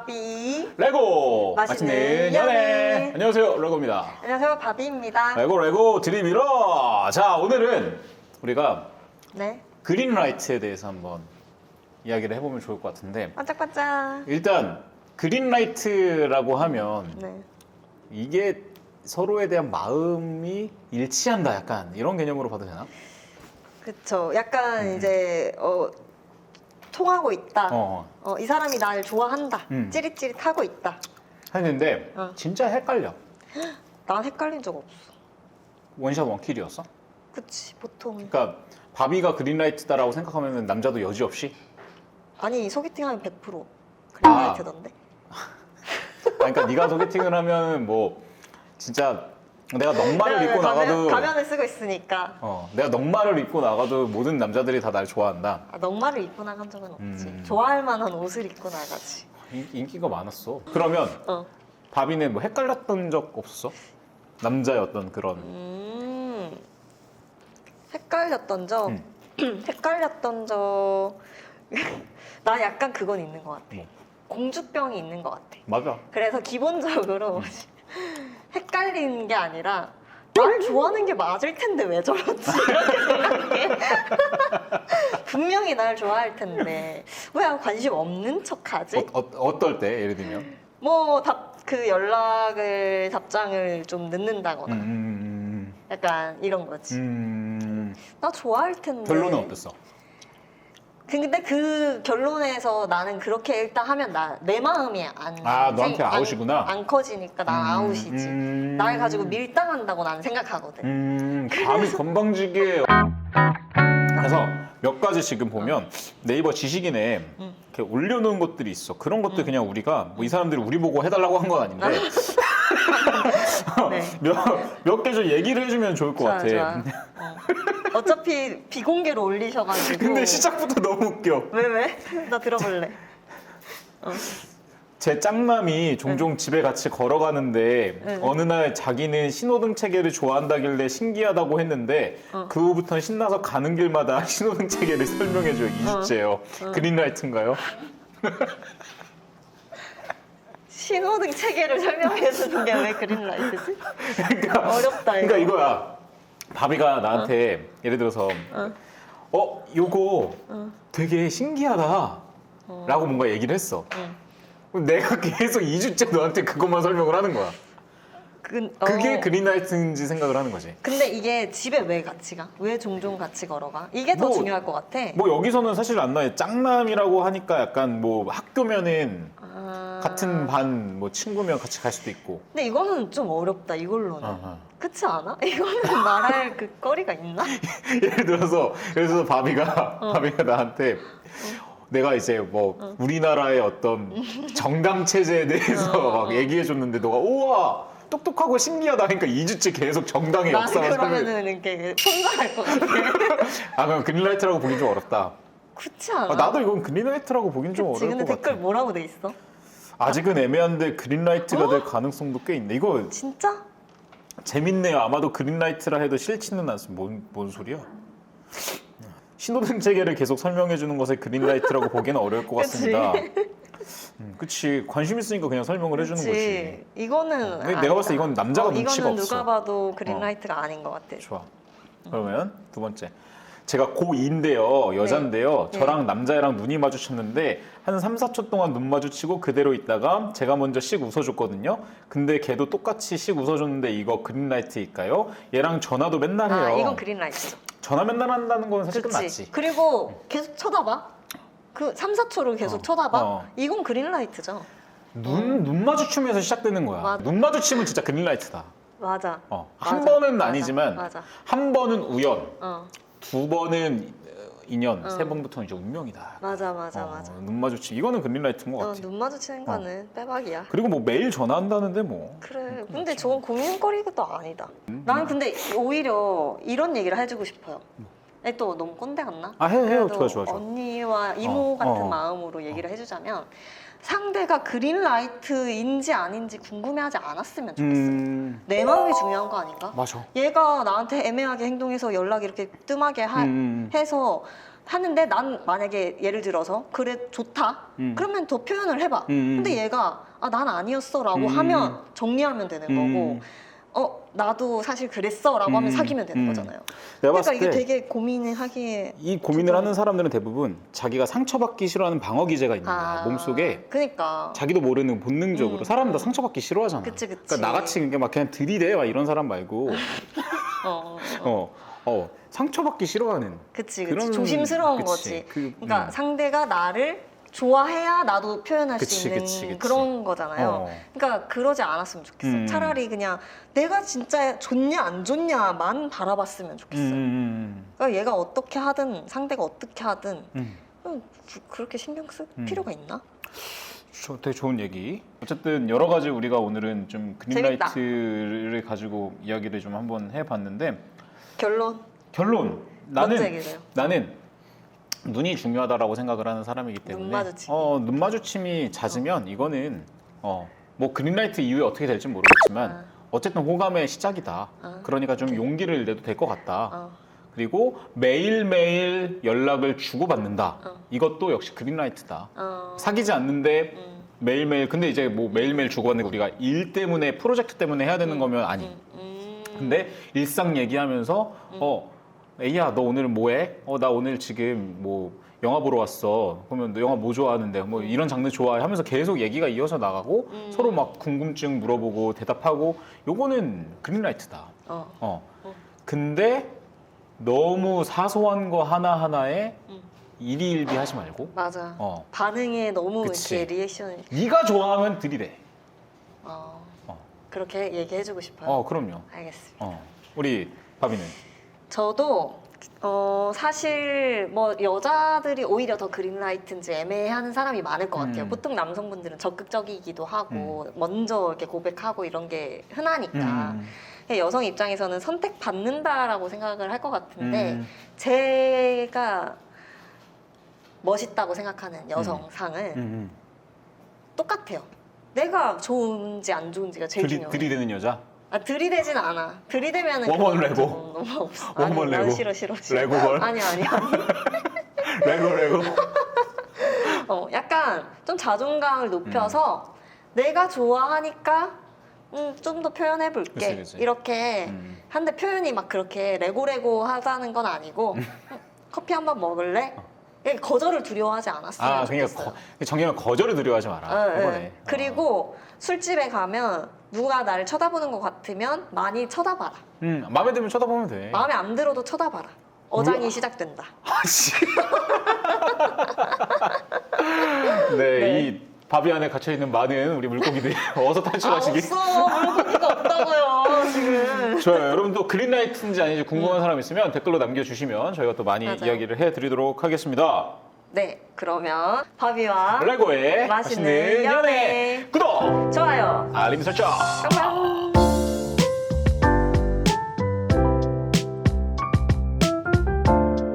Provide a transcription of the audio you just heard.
바비. 레고 맛있는 맛있는 연애. 연애 안녕하세요 레고입니다 안녕하세요, 바비입니다. 레고 레고 드림이러 자 오늘은 우리가 네. 그린라이트에 대해서 한번 이야기를 해보면 좋을 것 같은데 반짝반짝. 일단 그린라이트라고 하면 네. 이게 서로에 대한 마음이 일치한다 약간 이런 개념으로 봐도 되나? 그쵸. 약간 음. 이제, 어, 통하고 있다. 어. 어 이 사람이 날 좋아한다. 음. 찌릿찌릿하고 있다. 했는데 어. 진짜 헷갈려 난 헷갈린 적 없어. 원샷 원킬이었어? 그치, 보통. 그러니까 바비가 그린라이트다라고 생각하면 남자도 여지없이 아니, 소개팅하면 100% 아. 그린라이트던데. 그러니까 네가 소개팅을 하면 뭐 진짜 내가 넉마를 입고 가면, 나가도 가면을 쓰고 있으니까. 어 내가 넉마를 입고 나가도 모든 남자들이 다 날 좋아한다. 아, 넉마를 입고 나간 적은 없지. 음. 좋아할 만한 옷을 입고 나가지. 인- 인기가 많았어. 그러면 어. 바비는 뭐 헷갈렸던 적 없어? 남자의 어떤 그런 음. 헷갈렸던 적. 음. 헷갈렸던 적. 나 약간 그건 있는 것 같아. 뭐? 공주병이 있는 것 같아. 맞아. 그래서 기본적으로 헷갈리는 게 아니라 날 좋아하는 게 맞을 텐데 왜 저러지 이렇게 생각해. 분명히 날 좋아할 텐데 왜 관심 없는 척하지? 어, 어, 어떨 때 예를 들면 뭐 답 그 연락을 답장을 좀 늦는다거나 음, 음, 약간 이런 거지. 음, 나 좋아할 텐데. 결론은 어땠어? 근데 그 결론에서 나는 그렇게 일단 하면 나 내 마음이 안 아, 너한테 안- 아웃이구나? 안, 커지니까 난 음, 아웃이지. 음. 날 가지고 밀당한다고 나는 생각하거든. 음, 감이 건방지게. 그래서 몇 가지 지금 보면 네이버 지식인에 음. 이렇게 올려놓은 것들이 있어. 그런 것들 그냥 우리가 뭐 이 사람들이 우리 보고 해달라고 한 건 아닌데 네. 몇 개 좀 얘기를 해주면 좋을 것 좋아, 같아. 좋아. 어. 어차피 비공개로 올리셔가지고. 근데 시작부터 너무 웃겨. 왜 왜? 나 들어볼래. 어. 제 짱남이 종종 집에 같이 걸어가는데 응. 어느 날 자기는 신호등 체계를 좋아한다길래 신기하다고 했는데 어. 그 후부터는 신나서 가는 길마다 신호등 체계를 설명해줘요. 20제요. 어. 그린라이트인가요? 신호등 체계를 설명해 주는 게 왜 그린라이트지? 그러니까, 어렵다 이거. 그러니까 이거야. 바비가 나한테 예를 들어서 어. 어 요거 어. 되게 신기하다 어. 라고 뭔가 얘기를 했어. 응. 그럼 내가 계속 2주째 너한테 그것만 설명을 하는 거야. 그, 그게 어. 그린라이트인지 생각을 하는 거지. 근데 이게 집에 왜 같이 가? 왜 종종 같이 걸어가? 이게 더 뭐, 중요할 것 같아. 뭐 여기서는 사실 안 나요. 짱남이라고 하니까 약간 뭐 학교면은 아. 같은 반 뭐 친구면 같이 갈 수도 있고. 근데 이거는 좀 어렵다 이걸로는. 어, 어. 그렇지 않아? 이거는 말할 그 거리가 있나? 예를 들어서 예를 들어서 바비가 어. 바비가 나한테 내가 이제 뭐 우리나라의 어떤 정당 체제에 대해서 어, 막 얘기해 줬는데 너가 우와 똑똑하고 신기하다 하니까 2주째 계속 정당의 나는 설명. 그러면은 이렇게 손절할 것 같아. 아 그럼 그린라이트라고 보긴 좀 어렵다. 그렇지 않아? 아, 나도 이건 그린라이트라고 보긴 좀 그치, 어려울 근데 것 댓글 같아. 뭐라고 돼 있어? 아직은 애매한데 그린라이트가 될 가능성도 꽤 있네. 이거 진짜? 재밌네요. 아마도 그린라이트라 해도 싫지는 않습니다. 뭔, 뭔 소리야? 신호등 체계를 계속 설명해 주는 것을 그린라이트라고 보기는 어려울 것 그치. 같습니다. 음, 그치. 관심 있으니까 그냥 설명을 해주는 거지. 그치. 이거는 근데 내가 봤을 때 이건 남자가 어, 눈치가 이거는 없어. 누가 봐도 그린라이트가 아닌 것 같아. 좋아. 그러면 두 번째. 제가 고2인데요. 여잔데요. 네. 저랑 남자애랑 눈이 마주쳤는데 한 3, 4초 동안 눈 마주치고 그대로 있다가 제가 먼저 씩 웃어줬거든요. 근데 걔도 똑같이 씩 웃어줬는데 이거 그린라이트일까요? 얘랑 전화도 맨날 해요. 아, 이건 그린라이트죠. 전화 맨날 한다는 건 사실. 끝났지. 그리고 계속 쳐다봐. 그 3, 4초를 계속 어. 쳐다봐. 어. 이건 그린라이트죠. 눈, 눈 마주치면서 시작되는 거야. 맞아. 눈 마주치면 진짜 그린라이트다. 맞아. 어. 한 맞아. 번은 맞아. 아니지만 맞아. 한 번은 우연, 어. 두 번은 인연, 어. 세 번부터는 이제 운명이다. 맞아 맞아 어, 맞아. 눈 마주치. 이거는 그린라이트인 것 어, 같아. 눈 마주치는 거는 빼박이야. 그리고 뭐 매일 전화한다는데 뭐. 그래. 근데 저건 고민거리도 아니다. 나는 근데 오히려 이런 얘기를 해주고 싶어요. 근데 또 너무 꼰대 같나? 아, 해, 해요. 그래도 좋아, 좋아, 좋아. 언니와 이모 어, 같은 어. 마음으로 얘기를 해주자면 상대가 그린라이트인지 아닌지 궁금해하지 않았으면 좋겠어. 음, 내 마음이 중요한 거 아닌가? 맞아. 얘가 나한테 애매하게 행동해서 연락이 이렇게 뜸하게 하- 음, 해서 하는데 난 만약에 예를 들어서 그래 좋다 음. 그러면 더 표현을 해봐 음, 음. 근데 얘가 아 난 아니었어라고 음. 하면 정리하면 되는 음. 거고 어 나도 사실 그랬어라고 하면 음. 사귀면 되는 음. 거잖아요 내가 그러니까 봤을 이게 때 되게 고민을 하기에 이 고민을 하는 사람들은 대부분 자기가 상처받기 싫어하는 방어 기제가 있는 거야 아, 몸속에 그니까 자기도 모르는 본능적으로 음. 사람은 다 상처받기 싫어하잖아. 그치, 그치. 러니까 나같이 그냥 막 그냥 들이대 막 이런 사람 말고 어, 어, 어. 어, 어 상처받기 싫어하는 그치 그치 그런 조심스러운 그치. 거지 그, 그러니까 음. 상대가 나를 좋아해야 나도 표현할 그치, 수 있는 그치, 그치. 그런 거잖아요. 어. 그러니까 그러지 않았으면 좋겠어. 음. 차라리 그냥 내가 진짜 좋냐 안 좋냐만 바라봤으면 좋겠어. 음, 요 음, 그러니까 얘가 어떻게 하든 상대가 어떻게 하든 음. 음, 그- 그렇게 신경 쓸 음. 필요가 있나? 저- 되게 좋은 얘기. 어쨌든 여러 가지 우리가 오늘은 좀 그린라이트를 가지고 이야기를 좀 한번 해봤는데 결론 결론 나는. 나는 눈이 중요하다라고 생각을 하는 사람이기 때문에 눈 마주치기. 어, 눈 마주침이 잦으면 이거는 어, 뭐 그린라이트 이후에 어떻게 될지 모르겠지만 아. 어쨌든 호감의 시작이다. 아. 그러니까 좀 용기를 내도 될 것 같다. 어, 그리고 매일매일 연락을 주고받는다. 어. 이것도 역시 그린라이트다. 어, 사귀지 않는데 음, 매일매일 근데 이제 뭐 매일매일 주고받는 게 우리가 일 때문에 프로젝트 때문에 해야 되는 거면 아니. 음, 음. 근데 일상 얘기하면서 어 에이야 너 오늘 뭐해? 어 나 오늘 지금 뭐 영화 보러 왔어. 그러면 너 영화 뭐 좋아하는데? 뭐 이런 장르 좋아해? 하면서 계속 얘기가 이어서 나가고 음. 서로 막 궁금증 물어보고 대답하고 요거는 그린라이트다. 어, 어. 어. 근데 너무 사소한 거 하나 하나에 음. 일희일비 하지 말고 맞아. 어 반응에 너무 그치. 이렇게 리액션을 네가 좋아하면 들이대. 어, 어. 그렇게 얘기해주고 싶어요. 어 그럼요. 알겠습니다. 어 우리 바비는 저도 어 사실 뭐 여자들이 오히려 더 그린라이트인지 애매해하는 사람이 많을 것 같아요. 음. 보통 남성분들은 적극적이기도 하고 먼저 이렇게 고백하고 이런 게 흔하니까 음. 여성 입장에서는 선택 받는다라고 생각을 할 것 같은데 음. 제가 멋있다고 생각하는 여성상은 음, 음. 똑같아요. 내가 좋은지 안 좋은지가 제일 들이, 중요해요. 들이대는 여자? 아 들이대진 않아. 들이대면은 워먼 그건 레고. 좀 너무 없어. 워먼 아니, 난 레고. 싫어 싫어 싫어. 레고걸? 아니 아니 아니. 레고 레고. 어 약간 좀 자존감을 높여서 내가 좋아하니까 음, 좀 더 표현해 볼게. 그치. 이렇게 음. 한데 표현이 막 그렇게 레고레고 하자는 건 아니고 음, 커피 한 번 먹을래? 이게 거절을 두려워하지 않았으면 아. 그러니까 거, 정리하면 거절을 두려워하지 마라. 어, 이거네. 예. 그리고 술집에 가면 누가 나를 쳐다보는 것 같으면 많이 쳐다봐라. 어. 음, 마음에 들면 쳐다보면 돼. 마음에 안 들어도 쳐다봐라. 어장이 우와. 시작된다. 아 씨. 네, 네. 이 바비 안에 갇혀 있는 많은 우리 물고기들 어서 아, 탈출하시기. 없어. 물고기가 없다고요, 지금. 좋아요. 여러분도 그린라이트인지 아닌지 궁금한 사람 있으면 댓글로 남겨주시면 저희가 또 많이 맞아요. 이야기를 해드리도록 하겠습니다. 네, 그러면 바비와 레고의 맛있는 맛있는 연애. 구독, 좋아요. 알림 설정. 깜깜.